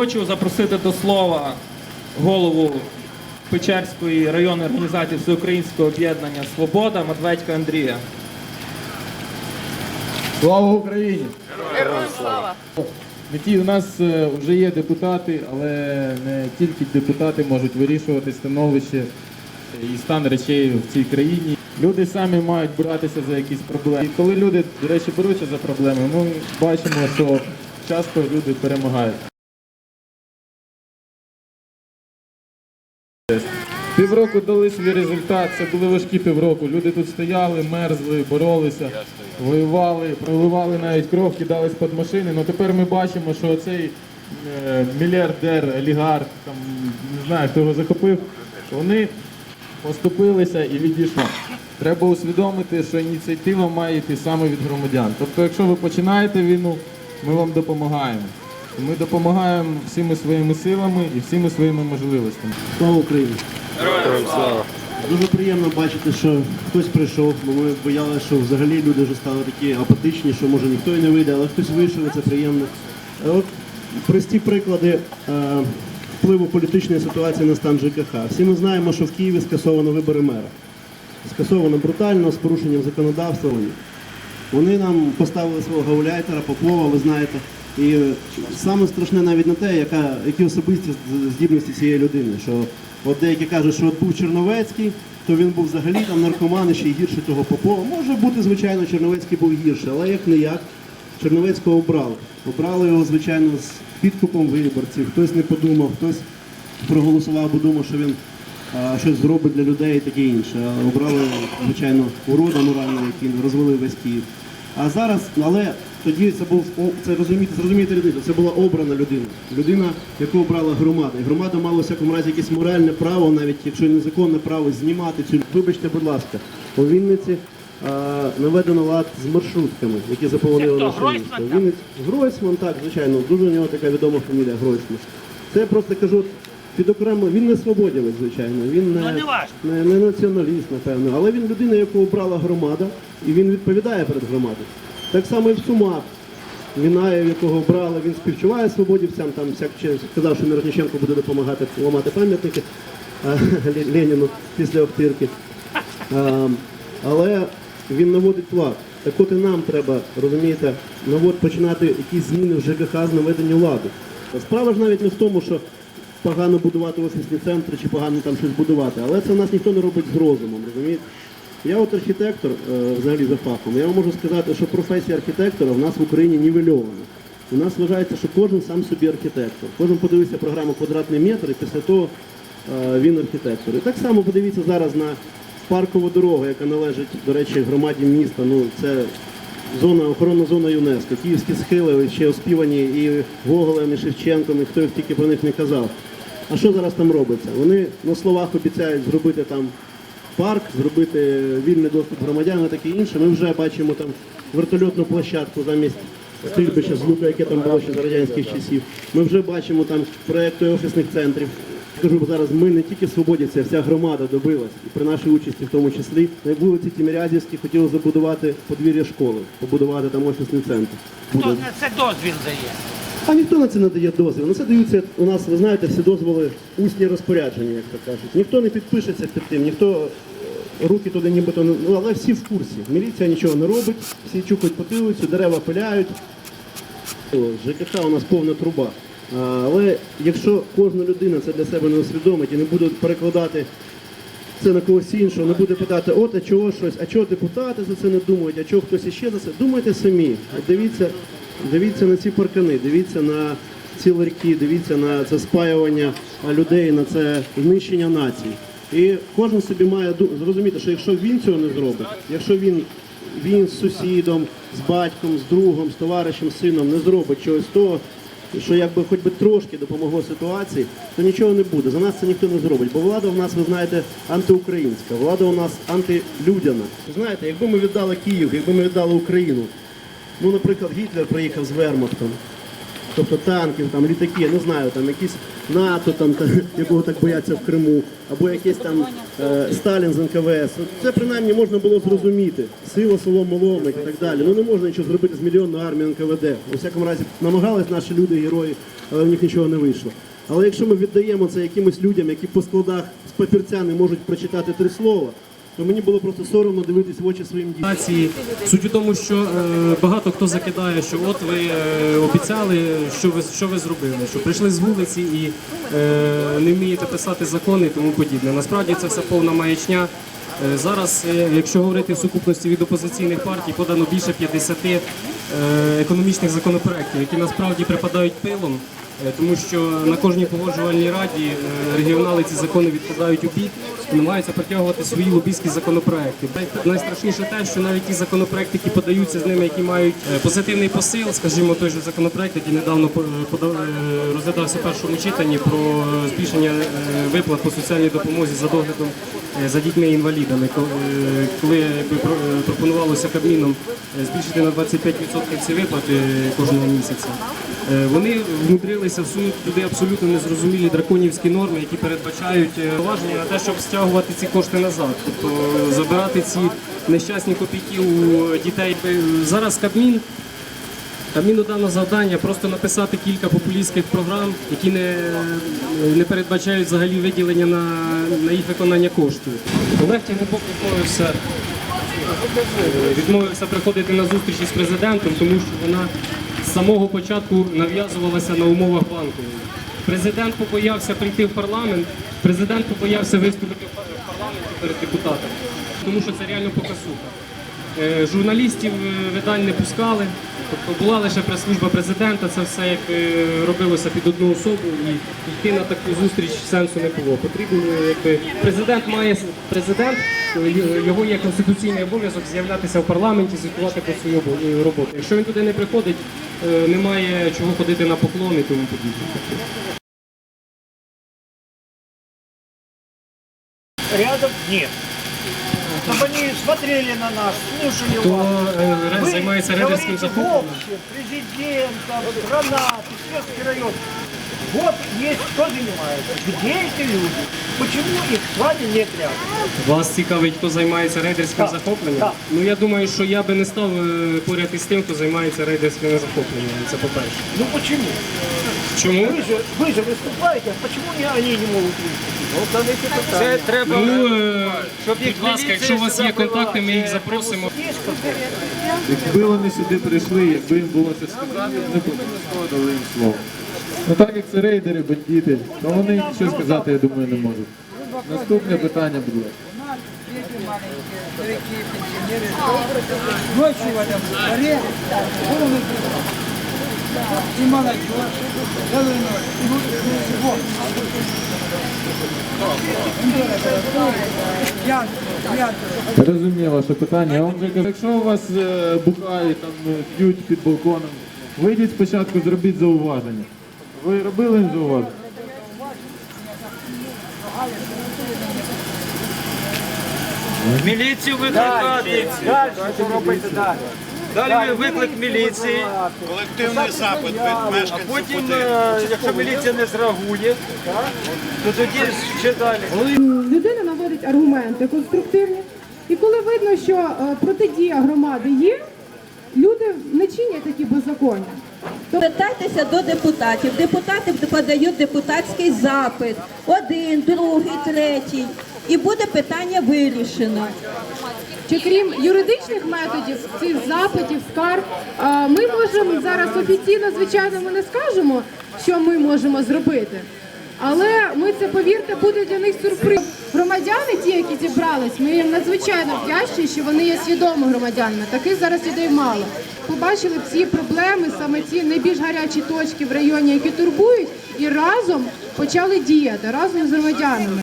Хочу запросити до слова голову Печерської районної організації Всеукраїнського об'єднання Свобода Медведька Андрія. Слава Україні! Героям слава! Які у нас е, вже є депутати, але не тільки депутати можуть вирішувати становище і стан речей в цій країні. Люди самі мають братися за якісь проблеми. І коли люди, до речі, беруться за проблеми, ми бачимо, що часто люди перемагають. Півроку дали свій результат, це були важкі півроку. Люди тут стояли, мерзли, боролися, воювали, проливали навіть кров, кидались під машини. Ну тепер ми бачимо, що цей е, мільярдер, олігарх, там не знаю, хто його захопив, вони поступилися і відійшли. Треба усвідомити, що ініціатива має йти саме від громадян. Тобто, якщо ви починаєте війну, ми вам допомагаємо. Ми допомагаємо всіми своїми силами і всіми своїми можливостями. Слава Україні! Дуже приємно бачити, що хтось прийшов, бо ми боялися, що взагалі люди вже стали такі апатичні, що може ніхто і не вийде, але хтось вийшов, і це приємно. Е, От прості приклади е, впливу політичної ситуації на стан ЖКХ. Всі ми знаємо, що в Києві скасовано вибори мера. Скасовано брутально, з порушенням законодавства. Вони нам поставили свого гауляйтера, Попова, ви знаєте. І саме страшне навіть не те, яка, які особисті здібності цієї людини. Що от деякі кажуть, що от був Черновецький, то він був взагалі там наркоман і ще й гірше того Попова. Може бути, звичайно, Черновецький був гірше, але як не як, Черновецького обрали. Обрали його, звичайно, з підкупом виборців. Хтось не подумав, хтось проголосував, бо думав, що він а, щось зробить для людей і таке інше. Обрали, звичайно, урода морального, який розвалив весь Київ. А зараз, але тоді це був це розумієте, зрозумієте людину. Це була обрана людина. Людина, яку обрала громада. І громада мала в всякому разі якесь моральне право, навіть якщо незаконне право, знімати цю. Вибачте, будь ласка, у Вінниці а, наведено лад з маршрутками, які заполонили Це хто, наше Гройсман місто. Вінниць Гройсман, так, звичайно, дуже у нього така відома фамілія Гройсман. Це я просто кажу. Під окремо, він не свободівець, звичайно, він не, Ну, не важно. не, не націоналіст, напевно, але він людина, яку обрала громада, і він відповідає перед громадою. Так само і в Сумах. Мінаєв, якого обрали, він співчуває свободівцям, там всяк сказав, що Мироніченко буде допомагати ламати пам'ятники Леніну після обтирки. Але він наводить лад. Так от і нам треба, розумієте, починати якісь зміни в ЖКХ з наведення ладу. Справа ж навіть не в тому, що погано будувати офісні центри чи погано там щось будувати, але це в нас ніхто не робить з розумом, розумієте? Я от архітектор, е, взагалі за фахом, я вам можу сказати, що професія архітектора в нас в Україні нівельована. У нас вважається, що кожен сам собі архітектор. Кожен подивився програму квадратний метр і після того е, він архітектор. І так само подивіться зараз на паркову дорогу, яка належить, до речі, громаді міста. Ну, це зона, охоронна зона ЮНЕСКО. Київські схили ще оспівані і Гоголем, і Шевченком, і хто тільки про них не казав. А що зараз там робиться? Вони на словах обіцяють зробити там парк, зробити вільний доступ громадян і таке інше. Ми вже бачимо там вертольотну площадку замість стрільбища з лука, яке там було ще за радянських часів. Ми вже бачимо там проекти офісних центрів. Скажу зараз, ми не тільки свободівці, а вся громада добилась, і при нашій участі в тому числі. На вулиці Тімірязівській хотіли забудувати подвір'я школи, побудувати там офісний центр. Хто на це дозвіл дає? А ніхто на це не дає дозвіл. На це даються у нас, ви знаєте, всі дозволи усні розпорядження, як то кажуть. Ніхто не підпишеться під тим, ніхто е, руки туди нібито не. Ну, але всі в курсі. Міліція нічого не робить, всі чухають потилицю, дерева пиляють. ЖКХ у нас повна труба. Але якщо кожна людина це для себе не усвідомить і не буде перекладати це на когось іншого, не буде питати, от а чого щось, а чого депутати за це не думають, а чого хтось іще за це. Думайте самі. Дивіться, дивіться на ці паркани, дивіться на ці ларьки, дивіться на це спаювання людей, на це знищення націй. І кожен собі має зрозуміти, що якщо він цього не зробить, якщо він, він з сусідом, з батьком, з другом, з товаришем, з сином не зробить чогось того, що якби хоч би трошки допомогло ситуації, то нічого не буде. За нас це ніхто не зробить. Бо влада в нас, ви знаєте, антиукраїнська, влада у нас антилюдяна. Знаєте, якби ми віддали Київ, якби ми віддали Україну, ну, наприклад, Гітлер приїхав з Вермахтом, тобто танків, там літаки, не знаю, там якісь НАТО, там та, якого так бояться в Криму, або якийсь там е, Сталін з НКВС. От це принаймні можна було зрозуміти. Сила, село, моловник і так далі. Ну не можна нічого зробити з мільйонною армією НКВД. У всякому разі намагались наші люди, герої, але в них нічого не вийшло. Але якщо ми віддаємо це якимось людям, які по складах з папірця не можуть прочитати три слова, то мені було просто соромно дивитись в очі своїм дітям. Суть у тому, що е, багато хто закидає, що от ви е, обіцяли, що ви що ви зробили, що прийшли з вулиці і е, не вмієте писати закони і тому подібне. Насправді це все повна маячня. Е, зараз, е, якщо говорити в сукупності від опозиційних партій, подано більше 50 е, економічних законопроєктів, які насправді припадають пилом. Е, Тому що на кожній погоджувальній раді е, регіонали ці закони відкладають у бік і намагаються протягувати свої лобійські законопроекти. Найстрашніше те, що навіть ті законопроекти, які подаються з ними, які мають е, позитивний посил, скажімо, той же законопроект, який недавно розглядався в першому читанні про збільшення виплат по соціальній допомозі за доглядом за дітьми-інвалідами, ко- коли пропонувалося Кабміном збільшити на 25% ці виплати кожного місяця. Е, Вони вмудрилися всунути туди абсолютно незрозумілі драконівські норми, які передбачають е, поваження на те, щоб стягувати ці кошти назад, тобто е, забирати ці нещасні копійки у дітей. Е, Зараз Кабмін Кабміну дано завдання просто написати кілька популістських програм, які не, не передбачають взагалі виділення на, на їх виконання коштів. Олег Тягнебок відмовився, е, відмовився приходити на зустрічі з президентом, тому що вона самого початку нав'язувалася на умовах банку. Президент побоявся прийти в парламент, президент побоявся виступити в парламенті перед депутатами, тому що це реально покасуха. Е, Журналістів е, видань не пускали, тобто була лише прес-служба президента, це все як е, робилося під одну особу і йти на таку зустріч сенсу не було. Потрібно, якби президент має президент, його є конституційний обов'язок з'являтися в парламенті, звітувати про свою роботу. Якщо він туди не приходить, немає чого ходити на поклон і тому подібне. Рядом нет Чтобы они смотрели на нас, слушали Хто вас. е, ре- Вы займається рейдерським говорите захопленням? общее, президента, гранаты, Светский район. Вот есть кто занимается. Где эти люди? Почему их с вами нет рядом? Вас цікавить, хто займається рейдерським Так, захопленням? так. Ну я думаю, що я би не став е, поряд із тим, хто займається рейдерським захопленням. Це по-перше. Ну почему? Чому? Вы же, вы же выступаете, а почему не, они не могут выступить? Вот задайте питание. Ну, е, будь ласка, якщо у вас є контакти, ми їх запросимо. Есть какой-то? Якби вони сюди прийшли, якби їм було що сказати, вони б обов'язково дали їм слово. Ну так як це рейдери, бандити, то вони що сказати, я думаю, не можуть. Наступне питання, будь ласка. Ночью в этом дворе полный круг. И молодежь, ночь. И вот, я, Розумію ваше питання. Я вам вже кажу, якщо у вас е, бухають, там е, п'ють під балконом, вийдіть спочатку, зробіть зауваження. Ви робили їм зауваження? Міліцію викликати. Дальше что робити далі? Далі виклик міліції. Колективний запит від мешканців Потім, будинку. е, якщо міліція не зреагує, то тоді ще далі. людина наводить аргументи конструктивні, і коли видно, що е, протидія громади є, люди не чинять такі беззаконня. Звертайтеся до депутатів. Депутати подають депутатський запит. Один, другий, третій. І буде питання вирішено. Чи крім юридичних методів, цих запитів, скарг, ми можемо зараз офіційно, звичайно, ми не скажемо, що ми можемо зробити. Але ми це повірте, буде для них сюрприз. Громадяни, ті, які зібрались, ми їм надзвичайно вдячні, що вони є свідомими громадянами. Таких зараз людей мало. Побачили всі проблеми, саме ті найбільш гарячі точки в районі, які турбують, і разом почали діяти разом з громадянами.